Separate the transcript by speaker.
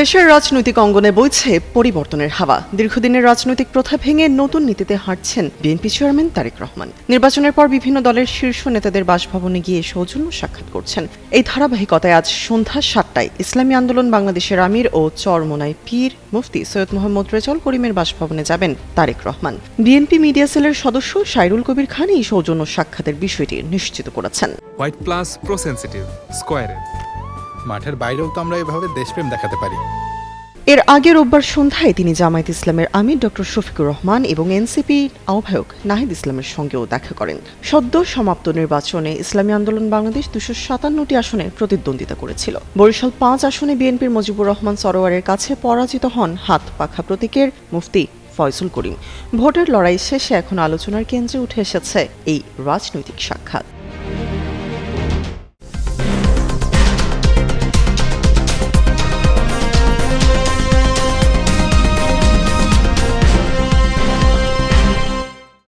Speaker 1: দেশের রাজনৈতিক অঙ্গনে বইছে পরিবর্তনের হাওয়া। দীর্ঘদিনের রাজনৈতিক প্রথা ভেঙে নতুন নীতিতে হাঁটছেন বিএনপি চেয়ারম্যান তারেক রহমান। নির্বাচনের পর বিভিন্ন দলের শীর্ষ নেতাদের বাসভবনে গিয়ে সৌজন্য সাক্ষাৎ করছেন। এই ধারাবাহিকতায় আজ সন্ধ্যা সাতটায় ইসলামী আন্দোলন বাংলাদেশের আমির ও চরমোনাই পীর মুফতি সৈয়দ মোহাম্মদ রেজল করিমের বাসভবনে যাবেন তারেক রহমান। বিএনপি মিডিয়া সেলের সদস্য সাইরুল কবির খান এই সৌজন্য সাক্ষাতের বিষয়টি নিশ্চিত করেছেন।
Speaker 2: হোয়াইট প্লাস
Speaker 3: মাঠের বাইরেও তো আমরা এভাবে দেশপ্রেম দেখাতে পারি।
Speaker 1: এর আগে রোববার সন্ধ্যায় তিনি জামায়াত ইসলামের আমির ডক্টর শফিকুর রহমান এবং এনসিপি আহ্বায়ক নাহিদ ইসলামের সঙ্গেও দেখা করেন। সদ্য সমাপ্ত নির্বাচনে ইসলামী আন্দোলন বাংলাদেশ দুশো সাতান্নটি আসনে প্রতিদ্বন্দ্বিতা করেছিল। বরিশাল পাঁচ আসনে বিএনপির মুজিবুর রহমান সরোয়ারের কাছে পরাজিত হন হাত পাখা প্রতীকের মুফতি ফয়সুল করিম। ভোটের লড়াই শেষে এখন আলোচনার কেন্দ্রে উঠে এসেছে এই রাজনৈতিক সাক্ষাৎ।